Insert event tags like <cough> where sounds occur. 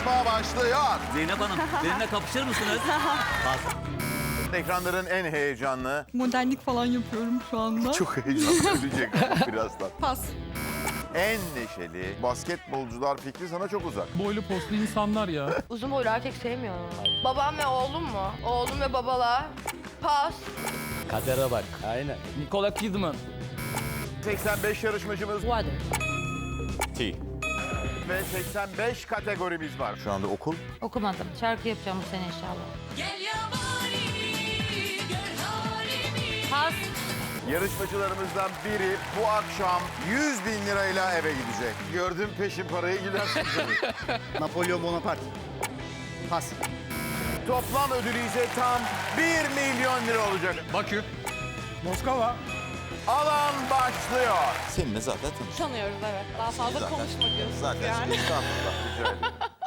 yarışma başlıyor. Zeynep Hanım benimle kapışır mısınız? Ekranların en heyecanlı, Modellik falan yapıyorum şu anda. <laughs> çok heyecanlı ölecek <laughs> birazdan. Pas. En neşeli basketbolcular fikri sana çok uzak. Boylu postlu insanlar ya. <laughs> Uzun boylu erkek sevmiyorum. Babam ve oğlum mu? Oğlum ve babalar. Pas. Kadere bak. Aynen. Nicole Kidman. 85 yarışmacımız Water. T. Ve 85 kategorimiz var. Şu anda okul Okumadım. Şarkı yapacağım bu sene inşallah. Pas. yarışmacılarımızdan biri bu akşam 100 bin lirayla eve gidecek. Gördüm peşin parayı gidersin. Napolyon Bonaparte. Pas. Toplam ödülü ise tam 1 milyon lira olacak. Bakü. Moskova. Alan başlıyor. Seninle zaten tanıştık. Tanıyoruz evet. Daha fazla Zaten- konuşma diyorsunuz Zaten yani. şimdi estağfurullah rica ederim. <laughs>